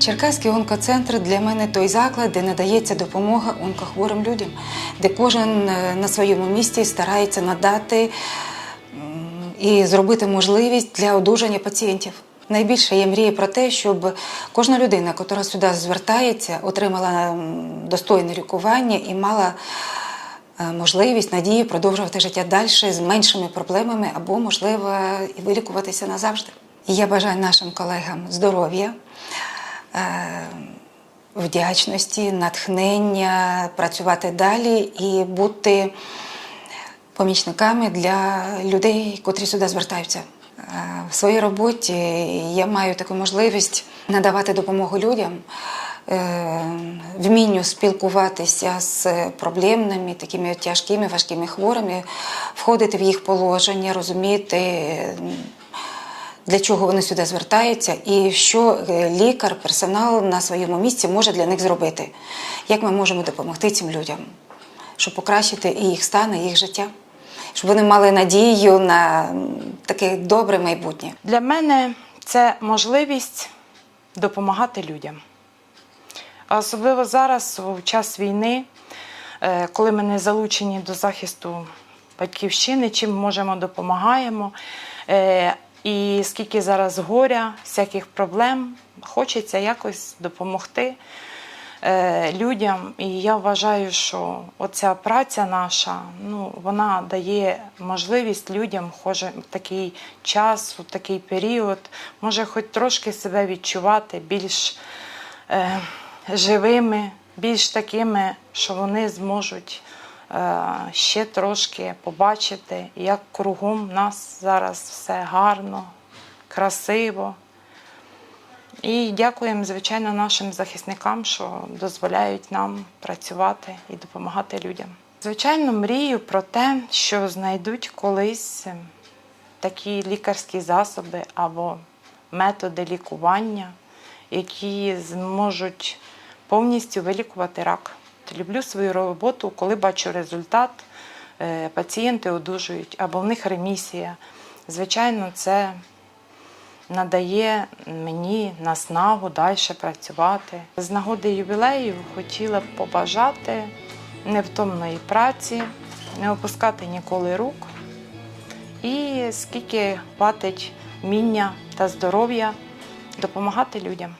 Черкаський онкоцентр для мене той заклад, де надається допомога онкохворим людям, де кожен е, на своєму місці старається надати і зробити можливість для одужання пацієнтів. Найбільше я мрію про те, щоб кожна людина, яка сюди звертається, отримала достойне лікування і мала е, можливість, надію продовжувати життя далі з меншими проблемами або, можливо, і вилікуватися назавжди. І я бажаю нашим колегам здоров'я, вдячності, натхнення, працювати далі і бути помічниками для людей, котрі сюди звертаються. Е, В своїй роботі я маю таку можливість надавати допомогу людям, е, вмінню спілкуватися з проблемними, такими тяжкими, важкими хворими, входити в їх положення, розуміти, е, для чого вони сюди звертаються, і що е, лікар, персонал на своєму місці може для них зробити. Як ми можемо допомогти цим людям, щоб покращити і їх стан, і їх життя, щоб вони мали надію на таке добре майбутнє. Для мене це можливість допомагати людям. Особливо зараз, у час війни, е, коли ми не залучені до захисту батьківщини, чим можемо допомагаємо. І скільки зараз горя, всяких проблем, хочеться якось допомогти е, людям. І я вважаю, що оця праця наша, ну, вона дає можливість людям, хоже, в такий час, у такий період, може, хоч трошки себе відчувати більш е, живими, більш такими, що вони зможуть ще трошки побачити, як кругом нас зараз все гарно, красиво. І дякуємо, звичайно, нашим захисникам, що дозволяють нам працювати і допомагати людям. Звичайно, мрію про те, що знайдуть колись такі лікарські засоби або методи лікування, які зможуть повністю вилікувати рак. Люблю свою роботу, коли бачу результат, е, пацієнти одужують або в них ремісія. Звичайно, це надає мені наснагу далі працювати. З нагоди ювілею хотіла б побажати невтомної праці, не опускати ніколи рук. І скільки хватить вміння та здоров'я допомагати людям.